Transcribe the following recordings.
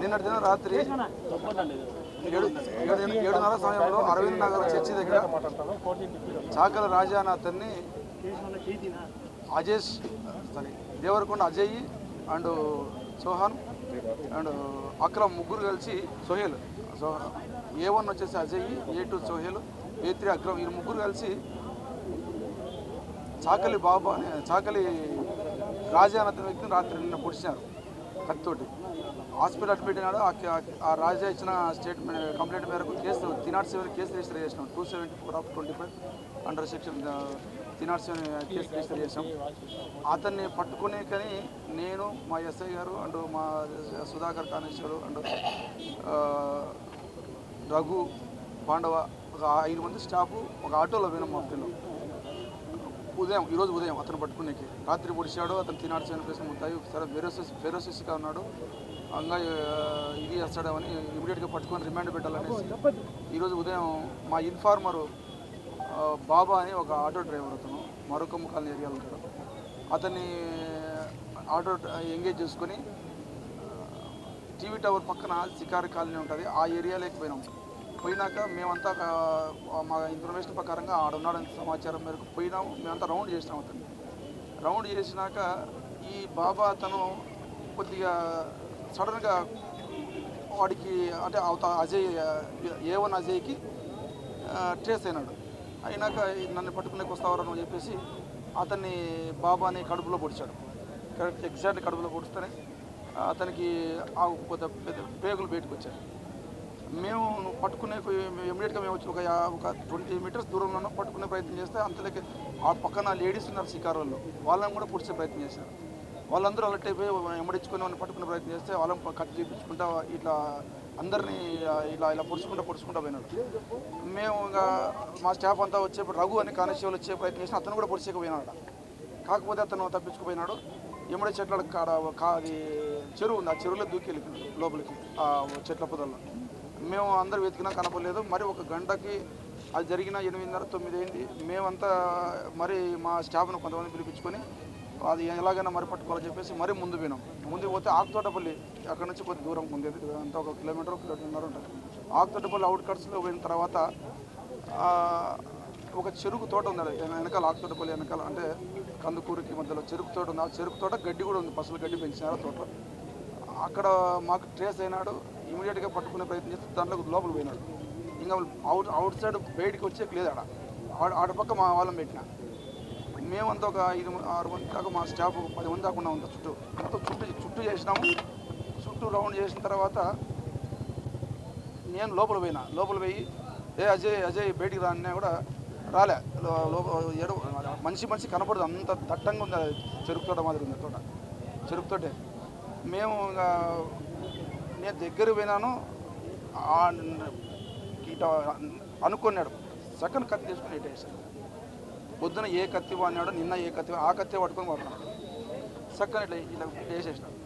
నిన్నటి దిన రాత్రి ఏడు ఏడు- ఏడున్నర సమయంలో అరవింద్ నగర్ చర్చి దగ్గర చాకల రాజా అతన్ని Ajesh sorry Devarakonda Ajay and Sohan and Akram ముగ్గురు కలిసి సోహేల్ సో ఏ వన్ వచ్చేసి Ajay A two Sohel A three Akram ఈ ముగ్గురు కలిసి చాకలి బాబా చాకలి రాజా అనే వ్యక్తిని రాత్రి నిన్న పొడిచినారు కత్తితోటి హాస్పిటల్ అడ్మిట్ అయినాడు ఆ రాజా ఇచ్చిన స్టేట్మెంట్ కంప్లైంట్ మేరకు case three naught seven case register చేసినాం. Two seventy four of twenty five under section three naught seven case register చేసాం అతన్ని పట్టుకునే కానీ నేను మా ఎస్ఐ గారు అండ్ మా సుధాకర్ కానేశ్వరు అండ్ రఘు పాండవ ఒక ఐదు మంది స్టాఫ్ ఒక ఆటోలో పోయినాం మా ఫ్రెండ్ ఉదయం ఈరోజు ఉదయం అతను పట్టుకునేకి. రాత్రి పొడిచాడు అతను తినాడు ప్లేస్ ముత్తాయి సరే ఫెరోసిస్ ఫెరోసిస్గా ఉన్నాడు. అంగా ఇది చేస్తాడని ఇమీడియట్గా పట్టుకొని రిమాండ్ పెట్టాలనేసి. ఈరోజు ఉదయం మా ఇన్ఫార్మరు బాబా అని ఒక ఆటో డ్రైవర్ అతను మరొక కాలనీ ఏరియాలో ఉంటాడు. అతన్ని ఆటో ఎంగేజ్ చేసుకొని టీవీ టవర్ పక్కన శికారి కాలనీ ఉంటుంది. ఆ ఏరియాలోకి పోయినాం. పోయినాక మేమంతా మా ఇన్ఫర్మేషన్ ప్రకారంగా ఆడున్నాడని సమాచారం మేరకు పోయినాము మేమంతా రౌండ్ చేసినాం అతన్ని. రౌండ్ చేసినాక ఈ బాబా అతను కొద్దిగా సడన్గా వాడికి అంటే అవత అజయ్ ఏ వన్ అజయ్కి ట్రేస్ అయినాడు. అయినాక నన్ను పట్టుకునేకి వస్తావరని అని చెప్పేసి అతన్ని బాబాని కడుపులో పొడిచాడు. కరెక్ట్ ఎగ్జాక్ట్ కడుపులో పొడిస్తేనే అతనికి ఆ పెద్ద పెద్ద పేగులు బయటకు వచ్చాయి మేము పట్టుకునే ఇమీడియట్గా మేము వచ్చి ఒక ఒక ట్వంటీ మీటర్స్ దూరంలో పట్టుకునే ప్రయత్నం చేస్తే అంతలోకి ఆ పక్కన లేడీస్ ఉన్నారు శికారులు వాళ్ళని కూడా పుడిచే ప్రయత్నం చేశారు. వాళ్ళందరూ అలర్ట్ అయిపోయి ఎమ్మడించుకొని వాళ్ళని పట్టుకునే ప్రయత్నం చేస్తే వాళ్ళని కత్తి చూపించుకుంటా ఇట్లా అందరినీ ఇలా ఇలా పొడుచుకుంటా పొడుచుకుంటా పోయినాడు. మేము ఇంకా మా స్టాఫ్ అంతా వచ్చేప్పుడు రఘు అని కానిస్టేబుల్ వచ్చే ప్రయత్నం చేసిన అతను కూడా పొడిచేకపోయినాడు కాకపోతే అతను తప్పించుకుపోయినాడు. ఎమ్మడి చెట్ల కాడ కా- అది చెరువు ఉంది ఆ చెరువులో దూకి వెళ్ళిపోయినాడు లోపలికి ఆ చెట్ల పొదల్లో. మేము అందరు వెతికినా కనపడలేదు. మరి ఒక గంటకి అది జరిగిన ఎనిమిదిన్నర తొమ్మిది అయింది. మేమంతా మరి మా స్టాఫ్ను కొంతమంది పిలిపించుకొని అది ఎలాగైనా మరి పట్టుకోవాలని చెప్పేసి మరీ ముందు పోయినాం. ముందు పోతే ఆకుతోటపల్లి అక్కడ నుంచి కొద్ది దూరం ఉంది. అంతా ఒక కిలోమీటర్ ఒక కిలోమీటర్ ఉంటుంది. ఆకుతోటపల్లి అవుట్ కట్స్లో పోయిన తర్వాత ఒక చెరుకు తోట ఉంది వెనకాల ఆకుతోటపల్లి వెనకాల అంటే కందుకూరికి మధ్యలో చెరుకు తోట ఉంది. ఆ చెరుకు తోట గడ్డి కూడా ఉంది. పసులు గడ్డి పెంచినారు తోట. అక్కడ మాకు ట్రేస్ అయినాడు. ఇమీడియట్గా పట్టుకునే ప్రయత్నం చేస్తే దాంట్లో లోపల పోయినాడు. ఇంకా అవుట్ అవుట్ సైడ్ బయటికి వచ్చేకి లేదు ఆడ. ఆడ ఆడ పక్క మా వాళ్ళం పెట్టిన. మేమంతా ఒక ఐదు ఆరు మంది దాకా మా స్టాఫ్ ఒక పది మంది దాకా ఉన్నాం చుట్టూ. మొత్తం చుట్టూ చుట్టూ చేసినాము. చుట్టూ రౌండ్ చేసిన తర్వాత నేను లోపల పోయినా. లోపల పోయి ఏ అజయ్ అజయ్ బయటికి రా కూడా రాలే. లోపల ఏడు మనిషి మనిషి కనపడదు. అంత దట్టంగా ఉంది. అది చెరుకు తోట మాదిరి ఉంది తోట. చెరుకు తోటే. మేము ఇంకా నేను దగ్గర పోయినాను. ఆ ఇట అనుకున్నాడు. సెకండ్ కత్తి తీసుకుని ఇటేసాడు పొద్దున ఏ కత్తి వాడినాడో నిన్న ఏ కత్తి ఆ కత్తి పట్టుకొని పడుతున్నాడు సెకండ్ ఇట్లా ఇట్లా వేసేసినాడు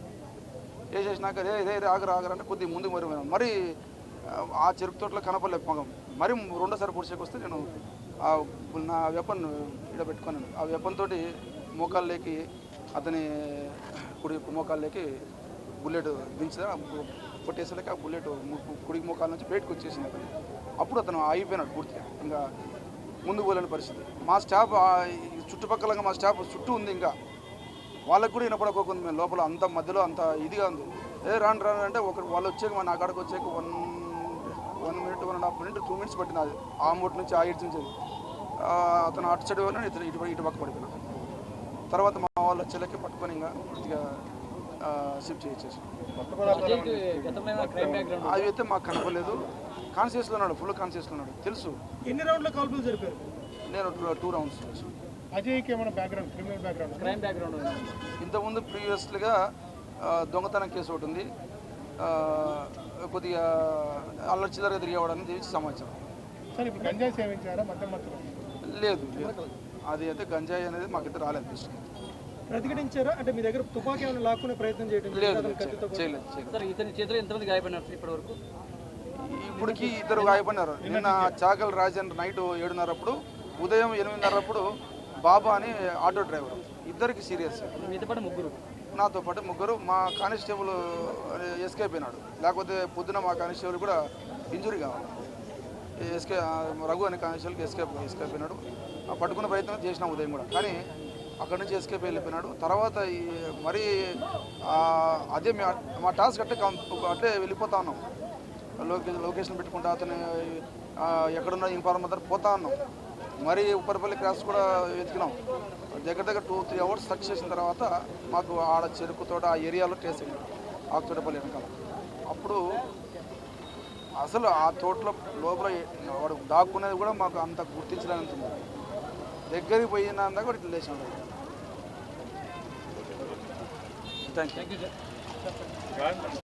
వేసేసినాక రే రే రే ఆగరు ఆగరు అంటే కొద్దిగా ముందుకు మరి పోయినాం. మరి ఆ, చెరుకు తోటలో కనపడలేదు పొగం మరి రెండోసారి పొడిచేకి వస్తే నేను ఆ నా వెపన్ ఇక్కడ పెట్టుకున్నాను ఆ వెపన్ తోటి మోకాళ్ళకి అతని కుడి మోకాళ్ళకి బుల్లెట్ దించా కొట్టేసరికి ఆ బుల్లెట్ ము- కుడి మోకాల నుంచి బయటకు వచ్చేసింది అతను. అప్పుడు అతను అయిపోయినాడు పూర్తిగా. ఇంకా ముందుకు పోలేని పరిస్థితి. మా స్టాఫ్ ఈ చుట్టుపక్కల మా స్టాఫ్ చుట్టూ ఉంది ఇంకా. వాళ్ళకు కూడా వినపడకోకుంది మేము లోపల అంత మధ్యలో అంత ఇదిగా ఉంది. ఏ రాను రాను అంటే ఒక వాళ్ళు వచ్చాక మా అక్కడికి వచ్చాక one one minute one and half minute two minutes పట్టింది అది. ఆ మూట నుంచి ఆ ఇటు నుంచి. అతను అటు సైడ్ వెళ్ళిన ఇటు ఇటు పక్క పడిపోయినా. తర్వాత మా వాళ్ళ చెల్లెకి పట్టుకొని ఇంకా పూర్తిగా షిఫ్ట్ బ్యాక్గ్రౌండ్ అవి అయితే మాకు కనపడలేదు. కాన్షియస్లో ఉన్నాడు ఫుల్ కాన్షియస్లో ఉన్నాడు. తెలుసు. ఎన్ని రౌండ్ల కాల్పులు జరిపారు? నేను టూ- రౌండ్స్ అజయ్కి ఏమైనా background criminal background crime background ఉంది. ఇంతకుముందు ప్రీవియస్గా దొంగతనం కేసు ఒకటి ఉంది. కొద్దిగా అల్లరి చిల్లరగా తిరిగేవాడని తెలిసి సమాచారం. సార్ ఇప్పుడు గంజాయి సేవించారా? మధ్య మధ్యలో లేదు లేదు. అది అయితే గంజాయి అనేది మాకైతే రాలేదు. దృష్టికి ప్రతిఘటించారా? అంటే మీ దగ్గర తుపాకీ ఏమైనా లాక్కునే ప్రయత్నం చేయడం సార్ ఇతని చేతిలో ఎంతమంది గాయపడినారు ఇప్పటి వరకు ఇప్పటికి ఇద్దరు గాయపడినారు. నిన్న చాకల్ రాజన్ నైట్ ఏడున్నరప్పుడు ఉదయం ఎనిమిదిన్నరప్పుడు బాబా అని ఆటో డ్రైవర్. ఇద్దరికి సీరియస్. మీతో పాటు ముగ్గురు. నాతో పాటు ముగ్గురు. మా కానిస్టేబుల్ ఎస్కేప్ అయినాడు లేకపోతే పొద్దున మా కానిస్టేబుల్ కూడా ఇంజురీ కావాలి. ఎస్కే రఘు అనే కానిస్టేబుల్కి ఎస్కేప్ ఎస్కేప్ అయినాడు ఆ, పట్టుకునే ప్రయత్నం చేసినాం ఉదయం కూడా. కానీ అక్కడి నుంచి ఎస్కేప్ వెళ్ళిపోయినాడు. తర్వాత ఈ మరీ అదే మా- మా టాస్క్ అట్టే అంటే అట్లే వెళ్ళిపోతా ఉన్నాం. లొకేషన్ లొకేషన్ పెట్టుకుంటా అతను ఎక్కడున్న ఇన్ఫార్మ్ దగ్గర పోతా ఉన్నాం. మరీ ఉప్పరపల్లి క్రాస్ కూడా వెతికినాం. దగ్గర దగ్గర టూ త్రీ అవర్స్ సర్చ్ చేసిన తర్వాత మాకు ఆడ చెరుకు తోట ఆ ఏరియాలో ట్రేస్ అయింది. ఆకుతోటపల్లి వెనకాల. అప్పుడు అసలు ఆ తోటలో లోపల వాడు దాక్కునేది కూడా మాకు అంత గుర్తించలేనంత దగ్గరికి పోయినందా ఇట్లా లేచినాడు Thank you.